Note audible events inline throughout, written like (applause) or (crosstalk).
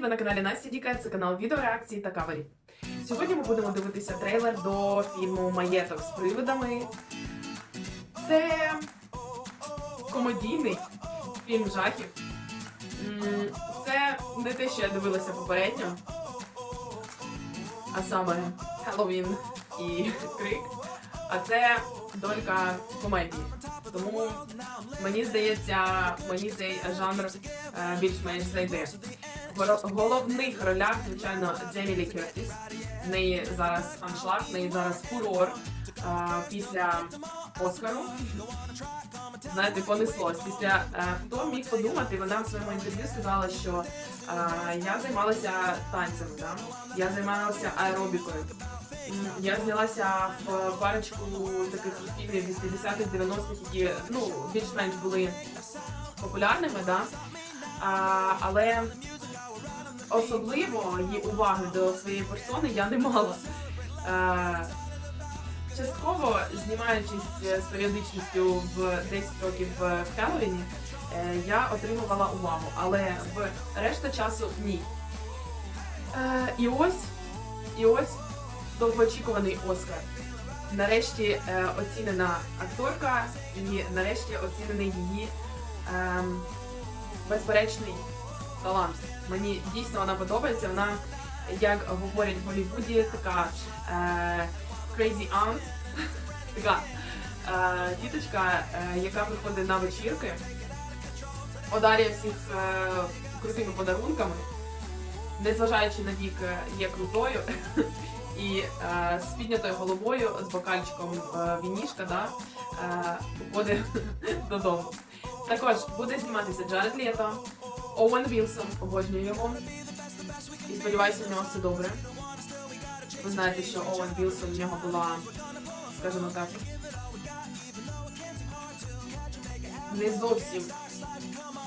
ви на каналі Настя Діка, це канал відеореакції та каверів. Сьогодні ми будемо дивитися трейлер до фільму Маєток з привидами. Це комедійний фільм жахів. Це не те, що я дивилася попередньо, а саме Хеллоуін і Крик. А це долька комедії. Тому мені здається, мені цей жанр е, більш-менш зайде. Головних ролях, звичайно, Джемі Лі Кертіс. В неї зараз аншлаг, в неї зараз фурор е, після Оскару. Знаєте, понеслось. Після е, хто міг подумати, вона в своєму інтерв'ю сказала, що е, я займалася танцями, да? я займалася аеробікою. Я знялася в парочку таких фільмів 80-х, 90-х, які ну, більш-менш були популярними, да? а, але особливо її уваги до своєї персони я не мала. Е, частково знімаючись е, з періодичністю в 10 років в Хеллоуіні, е, я отримувала увагу, але в решта часу ні. Е, і ось, і ось довгоочікуваний Оскар. Нарешті е, оцінена акторка і нарешті оцінений її ем, безперечний талант. Мені дійсно вона подобається. Вона, як говорять в Голлівуді, така е, crazy aunt, (laughs) така е, діточка, е, яка приходить на вечірки, одарює всіх е, крутими подарунками, незважаючи на вік, е, є крутою. (laughs) І е, з піднятою головою, з бокальчиком е, вінішка, да, е, виходить (laughs) додому. Також буде зніматися Джаред Лето, Оуен Вілсон, обожнюю його. І сподіваюся, в нього все добре. Ви знаєте, що Оуен Вілсон в нього була, скажімо так, не зовсім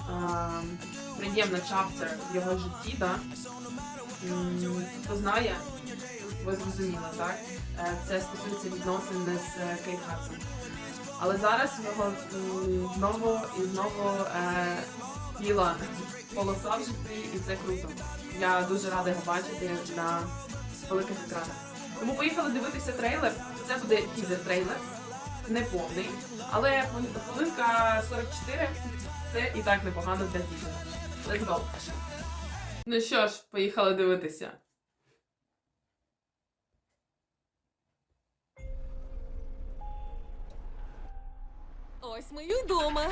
е, приємна чаптер в його житті, да? Хто знає, ви зрозуміли, так? Е, Це стосується відносин з е, Кейт Хадсон. Але зараз в нього знову і знову біла полоса в житті, і це круто. Я дуже рада його бачити на великих екранах. Тому поїхали дивитися трейлер. Це буде тізер-трейлер, не повний, але хвилинка 44 це і так непогано для тізера. Let's go! Ну що ж, поїхали дивитися. Ось ми й вдома.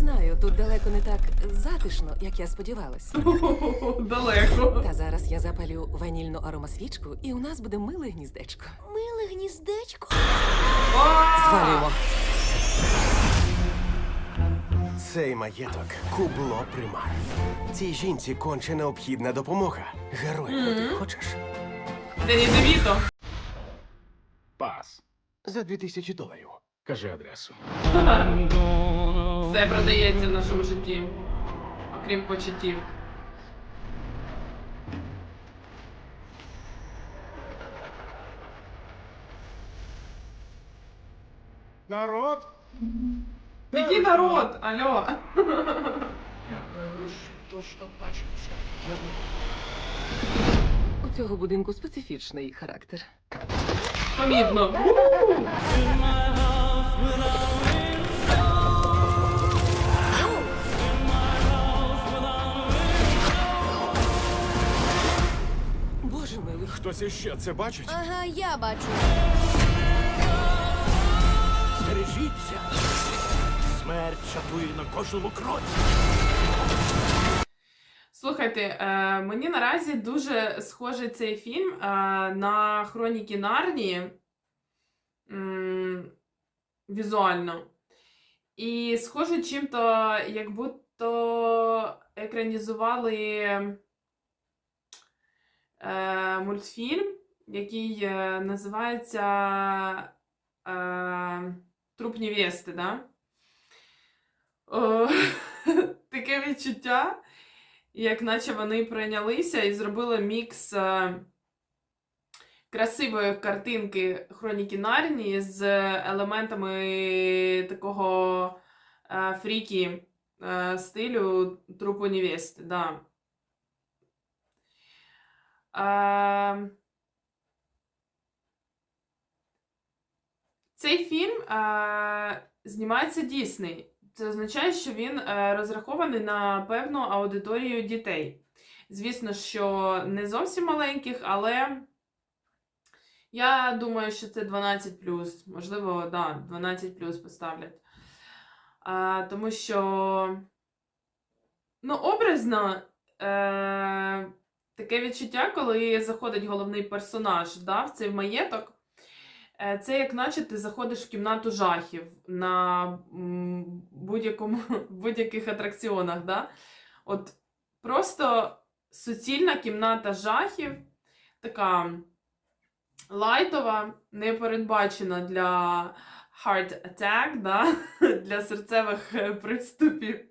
Знаю, тут далеко не так затишно, як я сподівалась. (laughs) Далеко. Та зараз я запалю ванільну аромасвічку, і у нас буде миле гніздечко. Миле гніздечко. Звалюємо. Цей маєток кубло примар. Цій жінці конче необхідна допомога. Героєм бути хочеш? Дені Девіто. Пас. За 2000 доларів. Кажи адресу. Все продається в нашому житті, окрім почуттів. Народ! Який народ? Алло. У цього будинку специфічний характер. Помітно. Хтось іще це бачить? Ага, я бачу. Бережіться! Смерть шатує на кожному кроці. Слухайте, е, мені наразі дуже схожий цей фільм е, на Хроніки Нарнії візуально. І схоже чим-то, як будто екранізували е, мультфільм, який е, називається е, Труп невести, да? (laughs) Таке відчуття як наче вони прийнялися і зробили мікс е, красивої картинки Хроніки Нарнії з елементами такого фрікі стилю трупу невести. Да. Е, Цей фільм е, знімається Дісней. Це означає, що він е, розрахований на певну аудиторію дітей. Звісно, що не зовсім маленьких, але я думаю, що це 12 Можливо, да, 12 поставлять. А, тому що, ну, образно, е, таке відчуття, коли заходить головний персонаж да, в цей маєток. Е, Це як наче ти заходиш в кімнату жахів на будь-якому (laughs) будь-яких атракціонах. Да? От просто суцільна кімната жахів, така лайтова, не передбачена для heart attack, да? (laughs) для серцевих е, приступів.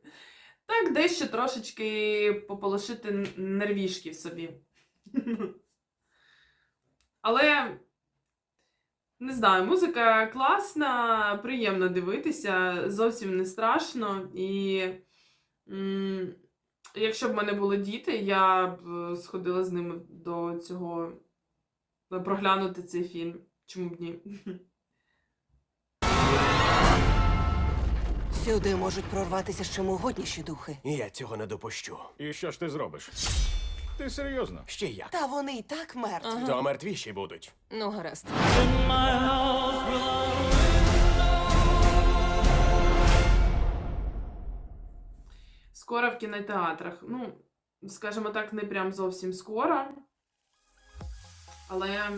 Так, дещо трошечки пополошити нервішки в собі. (laughs) Але. Не знаю, музика класна, приємно дивитися, зовсім не страшно. І м, якщо б в мене були діти, я б е, сходила з ними до цього е, проглянути цей фільм. Чому б ні? (laughs) Сюди можуть прорватися ще могутніші духи. Я цього не допущу. І що ж ти зробиш? Ти серйозно? Ще як? Та вони й так мертві. Ага. То мертвіші будуть. Ну, гаразд. Скоро в кінотеатрах. Ну, скажімо так, не прям зовсім скоро. Але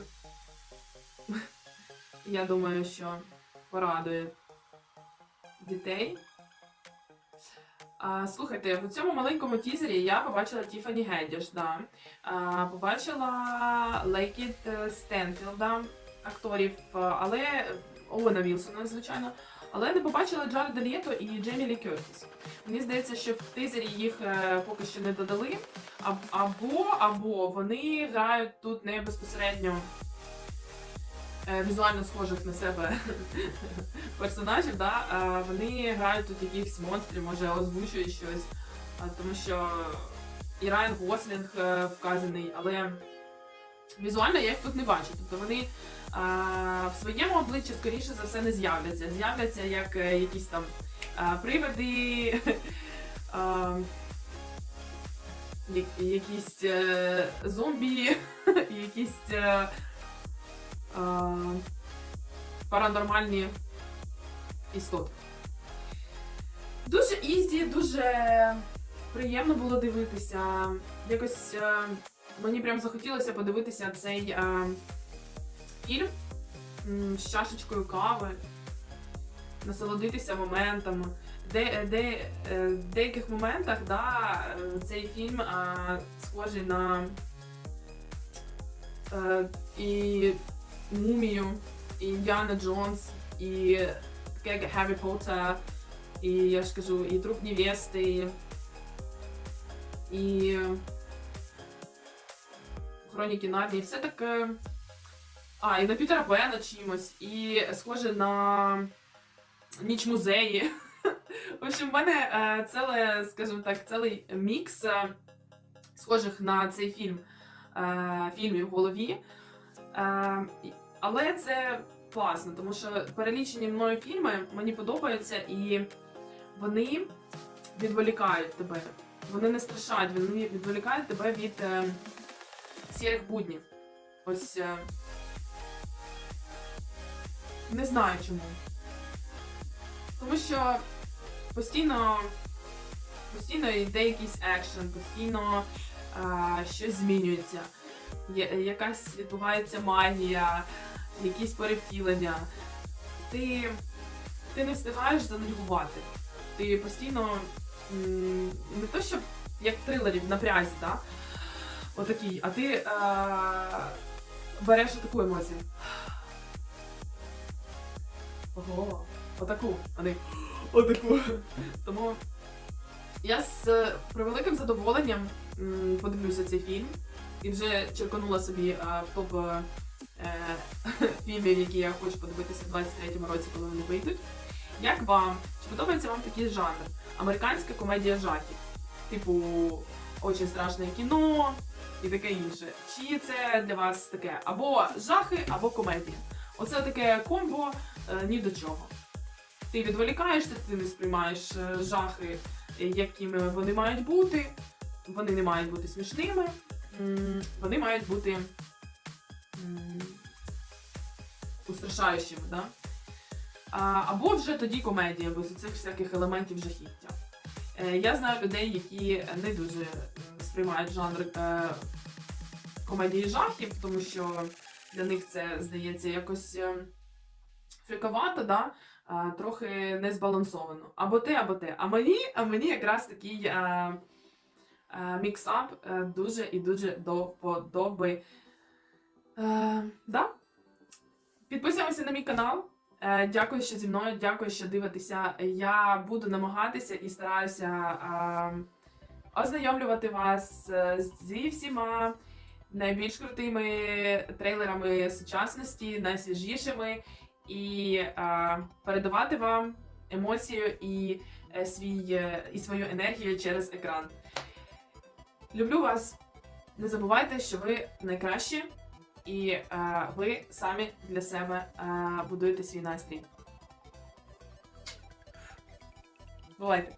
я думаю, що порадує дітей. Слухайте, в цьому маленькому тізері я побачила Тіфані Геддіш, да. побачила Лейкіт Стенфілда, акторів, але Оуена Вілсона, звичайно. Але не побачила Джареда Лєто і Джеймі Лі Кертіс. Мені здається, що в тизері їх е, поки що не додали. Або, або вони грають тут не безпосередньо візуально схожих на себе (laughs) персонажів, да? вони грають тут якихось монстрів, може озвучують щось. Тому що і Райан Гослінг е, вказаний, але візуально я їх тут не бачу. Тобто вони в своєму обличчі, скоріше за все, не з'являться. З'являться як е, якісь там привиди, (laughs) якісь е, зомбі, (laughs) якісь е, паранормальні істоти. Дуже ізі, дуже приємно було дивитися. Якось е, мені прям захотілося подивитися цей е, фільм з чашечкою кави, насолодитися моментами. Де, де, е, в деяких моментах да, е, цей фільм е, схожий на е, і Мумію, і Індіана Джонс, і Гаррі Поттер, і я ж кажу, і труп невести, і Хроніки Нарнії. Все таке. А, і на Пітера Пена чимось, і схоже на ніч музеї. (laughs) В общем, в мене е, ціле, скажімо так, цілий мікс е, схожих на цей фільм е, фільмів в голові. Е, але це класно, тому що перелічені мною фільми мені подобаються і вони відволікають тебе. Вони не страшать, вони відволікають тебе від е, сірих буднів. Ось е, не знаю чому. Тому що постійно, постійно йде якийсь екшен, постійно е, щось змінюється. Якась відбувається магія, якісь перевтілення. Ти, ти не встигаєш занудьгувати. Ти постійно не то, щоб як в трилері в напрязі, да? Отакий, а ти е, береш таку емоцію. Ого, отаку, а не отаку. Тому я з е, превеликим задоволенням подивлюся цей фільм і вже черканула собі е, в топ е, (laughs) фільмів, які я хочу подивитися в 23-му році, коли вони вийдуть. Як вам? Чи подобається вам такий жанр? Американська комедія жахів. Типу, очень страшне кіно, і таке інше. Чи це для вас таке або жахи, або комедія? Оце таке комбо е, ні до чого. Ти відволікаєшся, ти не сприймаєш е, жахи, е, якими вони мають бути. Вони не мають бути смішними, вони мають бути устрашаючими, да? А, або вже тоді комедія, без цих всяких елементів жахіття. Е, я знаю людей, які не дуже сприймають жанр е, комедії жахів, тому що для них це здається якось е, фріковато, да? а, трохи не збалансовано. Або те, або те. А мені, а мені якраз такий е, е, міксап дуже і дуже до вподоби. Е, да? Підписуємося на мій канал. Е, Дякую, що зі мною, дякую, що дивитеся. Я буду намагатися і стараюся е, ознайомлювати вас е, зі всіма найбільш крутими трейлерами сучасності, найсвіжішими, і передавати вам емоцію і, свій, і свою енергію через екран. Люблю вас. Не забувайте, що ви найкращі, і е, ви самі для себе е, будуєте свій настрій. Бувайте!